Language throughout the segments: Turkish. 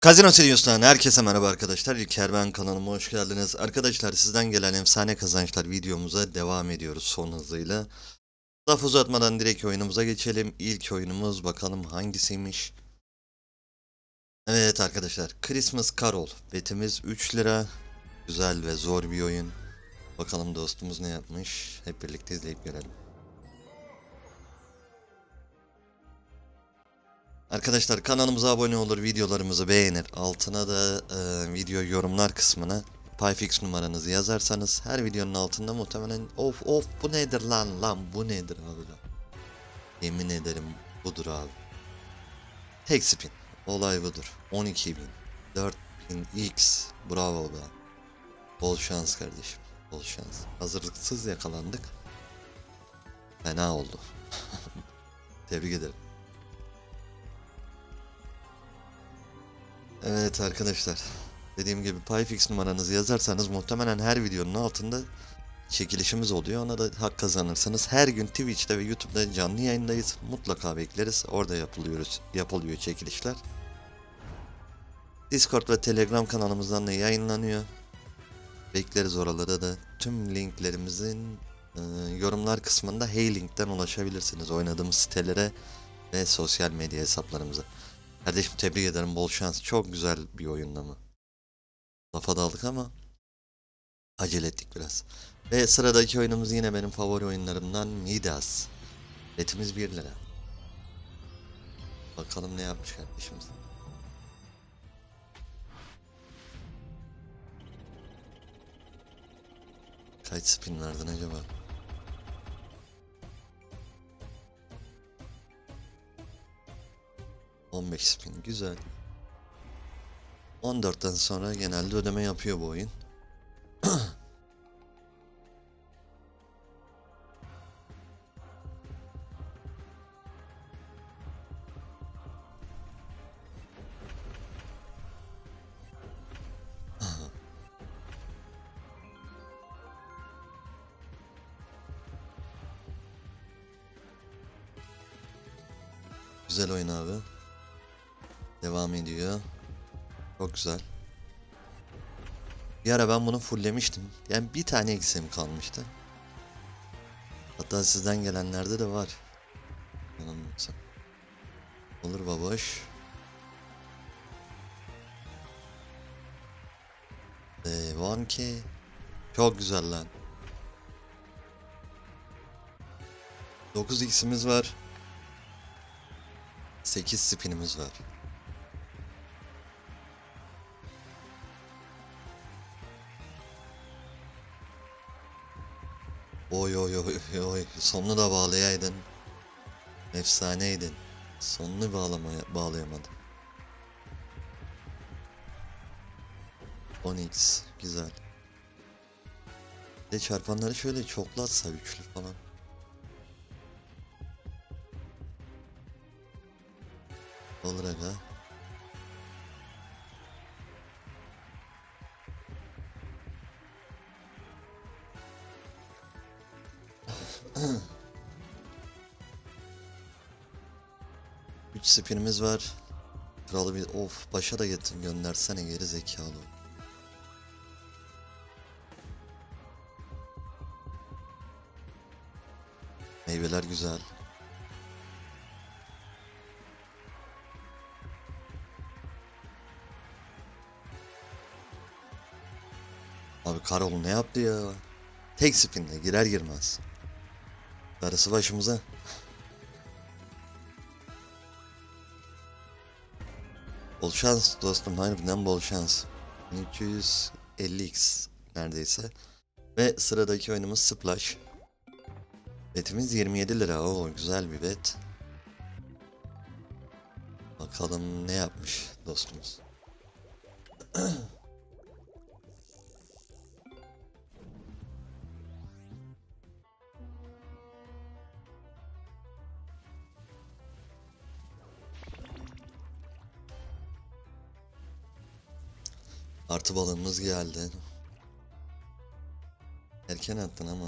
Kazino Serios'tan herkese merhaba arkadaşlar. İlker ben kanalıma hoş geldiniz. Arkadaşlar sizden gelen efsane kazançlar videomuza devam ediyoruz son hızıyla. Laf uzatmadan direkt oyunumuza geçelim. İlk oyunumuz bakalım hangisiymiş. Evet arkadaşlar Christmas Carol. Betimiz 3 lira. Güzel ve zor bir oyun. Bakalım dostumuz ne yapmış. Hep birlikte izleyip görelim. Arkadaşlar kanalımıza abone olur, videolarımızı beğenir. Altına da e, video yorumlar kısmına Pyfix numaranızı yazarsanız her videonun altında muhtemelen of of bu nedir lan lan bu nedir abi lan. Yemin ederim budur abi. Tek spin. Olay budur. 12.000 4000 x bravo be. Bol şans kardeşim. Bol şans. Hazırlıksız yakalandık. Fena oldu. Tebrik ederim. Evet arkadaşlar. Dediğim gibi Pyfix numaranızı yazarsanız muhtemelen her videonun altında çekilişimiz oluyor. Ona da hak kazanırsanız her gün Twitch'te ve YouTube'da canlı yayındayız. Mutlaka bekleriz. Orada yapılıyoruz, yapılıyor çekilişler. Discord ve Telegram kanalımızdan da yayınlanıyor. Bekleriz oralara da. Tüm linklerimizin e, yorumlar kısmında Hey Link'ten ulaşabilirsiniz. Oynadığımız sitelere ve sosyal medya hesaplarımıza. Kardeşim tebrik ederim bol şans. Çok güzel bir oyunlama. Lafa daldık ama acele ettik biraz. Ve sıradaki oyunumuz yine benim favori oyunlarımdan Midas. Betimiz 1 lira. Bakalım ne yapmış kardeşimiz. Kaç spin verdin acaba? On beş spin güzel. 14'ten sonra genelde ödeme yapıyor bu oyun. Güzel oyun abi. Devam ediyor. Çok güzel. Bir ara ben bunu fulllemiştim. Yani bir tane eksiğim kalmıştı. Hatta sizden gelenlerde de var. Yanılmıyorsam. Olur baboş. Devam ki. Çok güzel lan. 9 x'imiz var. 8 spinimiz var. Oy oy oy oy sonunu da bağlayaydın. Efsaneydin. Sonunu bağlamaya bağlayamadım. 10x güzel. De çarpanları şöyle çoklatsa üçlü falan. Olur aga. Üç spinimiz var. Kralı bir of başa da getir göndersene geri zekalı. Meyveler güzel. Abi Karol ne yaptı ya? Tek spinle girer girmez. Darısı başımıza. Bol şans dostum harbiden bol şans. 350x neredeyse. Ve sıradaki oyunumuz Splash. Betimiz 27 lira. Oo güzel bir bet. Bakalım ne yapmış dostumuz. Artı balığımız geldi. Erken attın ama.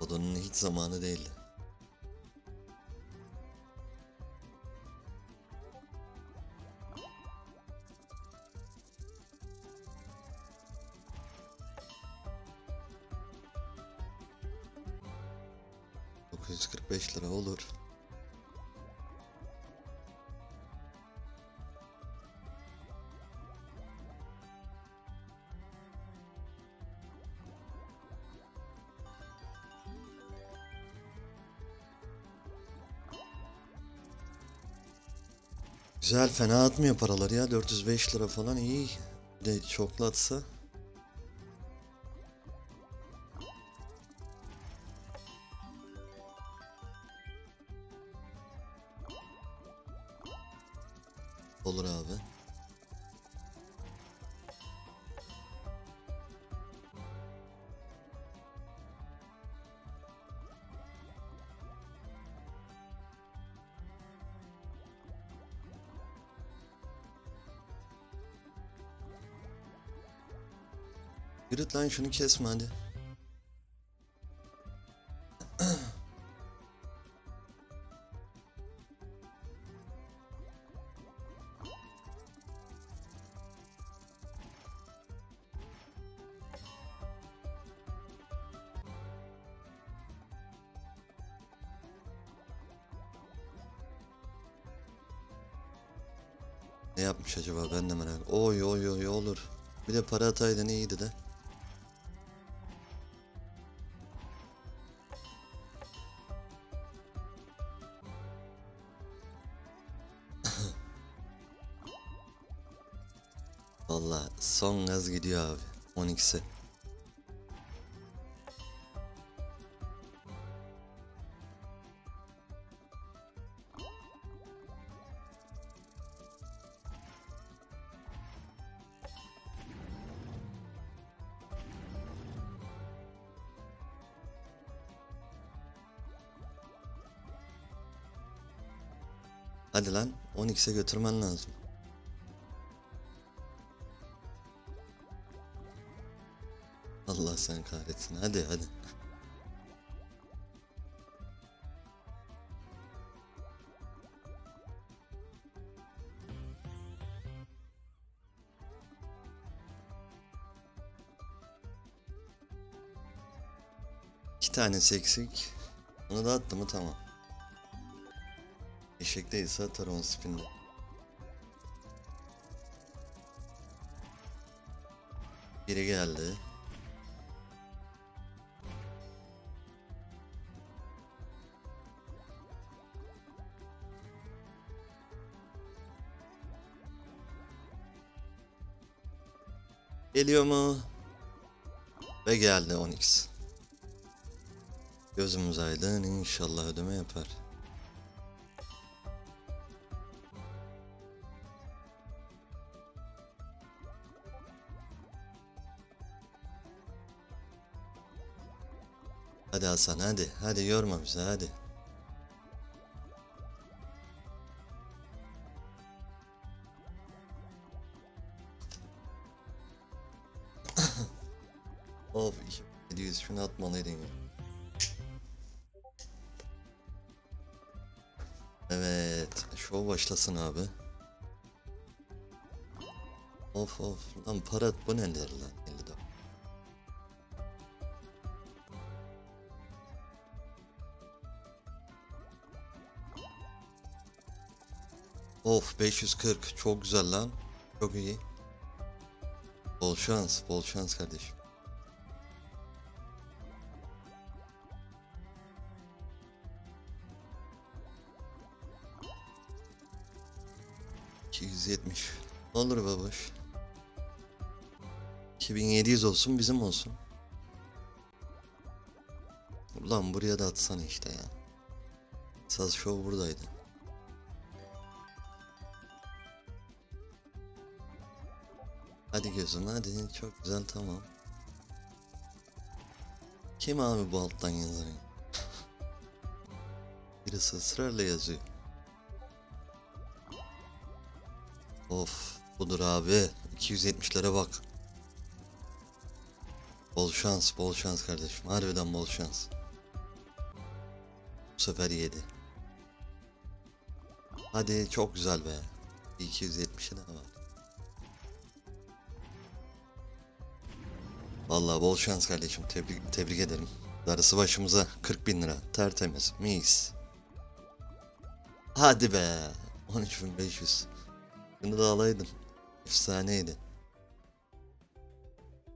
Odonun hiç zamanı değildi. ...945 lira olur. Güzel fena atmıyor paraları ya 405 lira falan iyi. Bir de çoklu atsa. Olur abi. Yürüt lan şunu kesme hadi. Ne yapmış acaba ben de merak. Oy oy oy olur. Bir de para ataydın iyiydi de. Valla son gaz gidiyor abi. 12'si. Hadi lan 12'se götürmen lazım. Sen kahretsin. Hadi hadi. İki tanesi eksik. Onu da attı mı tamam. Eşek değilse atar on. Biri geldi. Geliyor mu? Ve geldi 10x. Gözümüz aydın inşallah ödeme yapar. Hadi Hasan hadi. Hadi yorma bizi hadi. Of 2700 şunu atmalıydın ya. Evet. Şov başlasın abi. Of of. Lan para bu nedir lan? 50 dolar. Of 540 çok güzel lan. Çok iyi. Bol şans, bol şans kardeşim. Olur babuş. 2700 olsun bizim olsun. Ulan buraya da atsana işte ya. Saz Show buradaydı. Hadi gözüm hadi çok güzel tamam. Kim abi bu alttan yazan? Birisi ısrarla yazıyor. Of budur abi. 270'lere bak. Bol şans bol şans kardeşim. Harbiden bol şans. Bu sefer yedi. Hadi çok güzel be. 270'e de var. Vallahi bol şans kardeşim. Tebrik, tebrik ederim. Darısı başımıza 40 bin lira. Tertemiz. Mis. Hadi be. 13.500. Bunu da alaydın. Efsaneydi.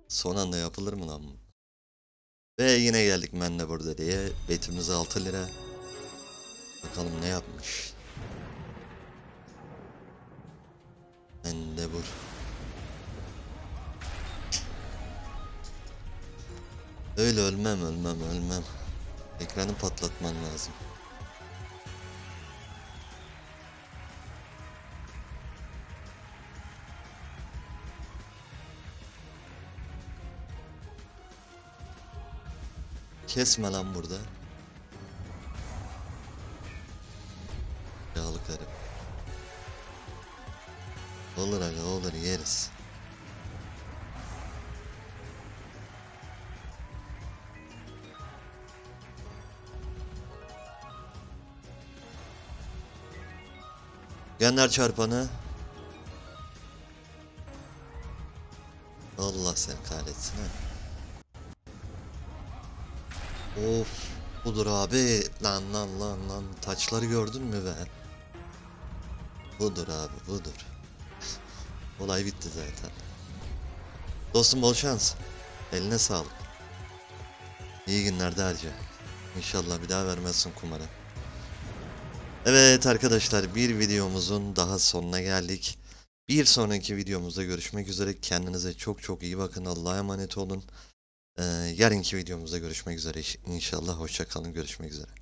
Son anda yapılır mı lan bu? Ve yine geldik ben de burada diye. Betimiz 6 lira. Bakalım ne yapmış. Endebur. Öyle ölmem ölmem ölmem. Ekranı patlatman lazım. Kesme lan burada. Yağlı. Olur aga olur yeriz. Gönder çarpanı. Allah sen kahretsin ha. Of budur abi. Lan lan lan lan. Taçları gördün mü be? Budur abi budur. Olay bitti zaten. Dostum bol şans. Eline sağlık. İyi günlerde harca. İnşallah bir daha vermezsin kumara. Evet arkadaşlar bir videomuzun daha sonuna geldik. Bir sonraki videomuzda görüşmek üzere. Kendinize çok çok iyi bakın. Allah'a emanet olun. Ee, yarınki videomuzda görüşmek üzere. İnşallah hoşça kalın. Görüşmek üzere.